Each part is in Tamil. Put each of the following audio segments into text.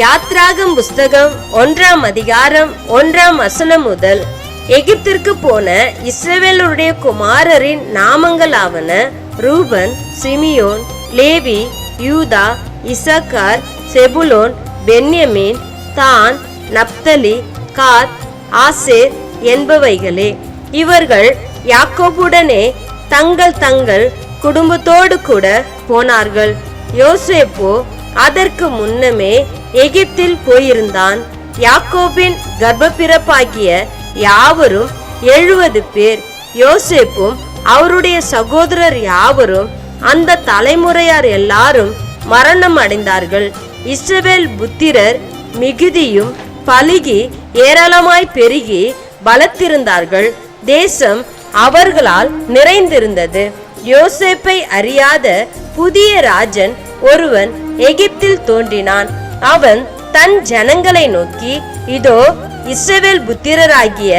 யாத்ராகம் புஸ்தகம் ஒன்றாம் அதிகாரம் ஒன்றாம் வசனம் முதல் எகிப்திற்கு போன இஸ்ரவேலருடைய குமாரரின் நாமங்களாவன Reuben Simeon Levi Judah Issachar Zebulun Benjamin Dan Naphtali Gad Asher என்பவைகளே. இவர்கள் யாக்கோபுடனே தங்கள் தங்கள் குடும்பத்தோடு கூட போனார்கள். யோசேப்போ அதற்கு முன்னமே எகிப்தில் போயிருந்தான். யாக்கோபின் கர்ப்பப்பிறப்பாகிய யாவரும் எழுபது பேர். யோசேப்பும் அவருடைய சகோதரர் யாவரும் அந்த தலைமுறையார் எல்லாரும் மரணம் அடைந்தார்கள். இஸ்ரவேல் புத்திரர் மிகுதியும் பலுகி ஏராளமாய் பெருகி பலத்திருந்தார்கள். தேசம் அவர்களால் நிறைந்திருந்தது. யோசேப்பை அறியாத புதிய ராஜன் ஒருவன் எகிப்தில் தோன்றினான். அவன் தன் ஜனங்களை நோக்கி இதோ இஸ்ரவேல் புத்திரராகிய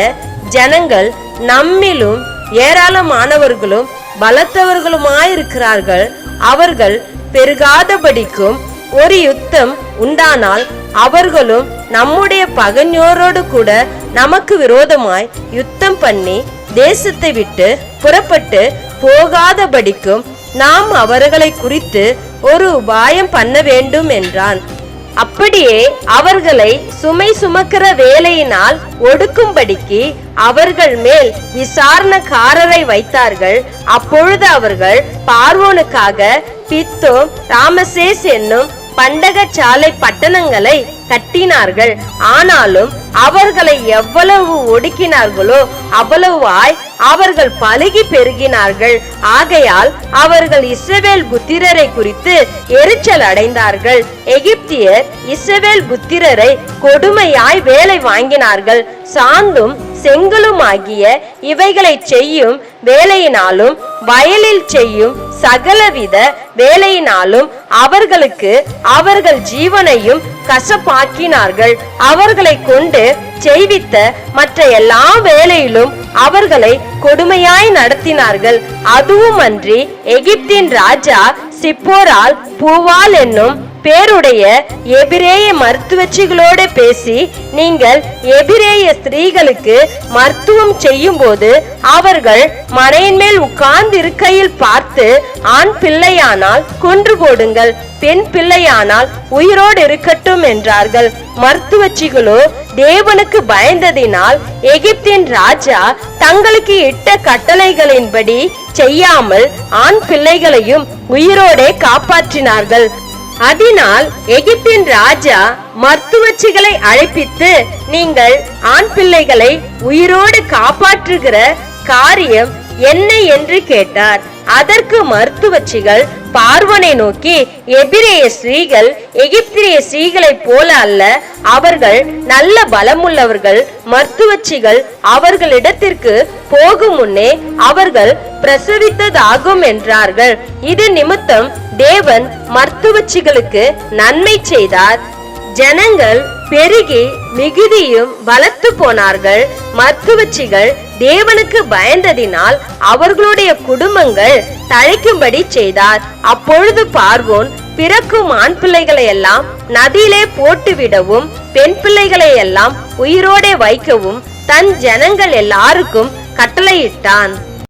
ஜனங்கள் நம்மிலும் ஏராளமானவர்களும் பலத்தவர்களுமாயிருக்கிறார்கள். அவர்கள் பெருகாதபடிக்கும் ஒரு யுத்தம் உண்டானால் அவர்களும் நம்முடைய பகஞ்சோரோடு கூட நமக்கு விரோதமாய் யுத்தம் பண்ணி தேசத்தை விட்டு புறப்பட்டு போகாதபடிக்கும் நாம் அவர்களை குறித்து ஒரு உபாயம் பண்ண வேண்டும் என்றான். அப்படியே அவர்களை சுமை சுமக்கிற வேலையினால் ஒடுக்கும்படிக்கு அவர்கள் மேல் விசாரணக்காரரை வைத்தார்கள். அப்பொழுது அவர்கள் பார்வோனுக்காக பித்தோம் ராமசேஸ் என்னும் பண்டகச்சாலை பட்டணங்களை கட்டினார்கள். ஆனாலும் அவர்களை எவ்வளவு ஒடுக்கினார்களோ அவ்வளவாய் அவர்கள் பலுகி பெருகினார்கள். ஆகையால் அவர்கள் இஸ்ரவேல் புத்திரரை குறித்து எரிச்சல் அடைந்தார்கள். எகிப்தியர் இஸ்ரவேல் புத்திரரை கொடுமையாய் வேலை வாங்கினார்கள். சாந்தும் செங்கலுமாகிய இவைகளை செய்யும் வேலையினாலும் வயலில் செய்யும் சகலவித வேலையினாலும் அவர்களுக்கு அவர்கள் ஜீவனையும் கசப்பாக்கினார்கள். அவர்களை கொண்டு செய்வித்த மற்ற எல்லா வேலையிலும் அவர்களை கொடுமையாய் நடத்தினார்கள். அதுவும் அன்றி எகிப்தின் ராஜா சிப்போரால் பூவால் என்னும் பேருடைய எபிரேய மருத்துவச்சிகளோடு பேசி நீங்கள் எபிரேய ஸ்திரீகளுக்கு மருத்துவம் செய்யும் போது அவர்கள் மனையின் மேல் உட்கார்ந்து இருக்கையில் பார்த்து ஆண் பிள்ளையானால் கொன்று போடுங்கள் பெண் பிள்ளையானால் உயிரோடு இருக்கட்டும் என்றார்கள். மருத்துவச்சிகளோ தேவனுக்கு பயந்ததினால் எகிப்தின் ராஜா தங்களுக்கு இட்ட கட்டளைகளின்படி செய்யாமல் ஆண் பிள்ளைகளையும் உயிரோடே காப்பாற்றினார்கள். அதனால் எகிப்தின் ராஜா மருத்துவச்சிகளை அழைப்பித்து நீங்கள் ஆண் பிள்ளைகளை உயிரோடு காப்பாற்றுகிற காரியம் என்ன? என்று கேட்டார். அதற்கு மருத்துவச்சிகள் பார்வனை நோக்கி எபிரேய ஸ்ரீகள் எகிப்திரிய ஸ்ரீகளைப் போல அல்ல. அவர்கள் நல்ல பலமுள்ளவர்கள். மருத்துவச்சிகள் அவர்களிடத்திற்கு போகும் முன்னே அவர்கள் பிரசவித்ததாகும் என்றார்கள். இது நிமித்தம் தேவன் மருத்துவச்சிகளுக்கு நன்மை செய்தார். ஜனங்கள் பெருகி மிகுதியும் வளர்த்து போனார்கள். மருத்துவச்சிகள் தேவனுக்கு பயந்ததினால் அவர்களுடைய குடும்பங்கள் தழைக்கும்படி செய்தார். அப்பொழுது பார்வோன் பிறக்கும் ஆண் பிள்ளைகளை எல்லாம் நதியிலே போட்டுவிடவும் பெண் பிள்ளைகளை எல்லாம் உயிரோடே வைக்கவும் தன் ஜனங்கள் எல்லாருக்கும் கட்டளையிட்டான்.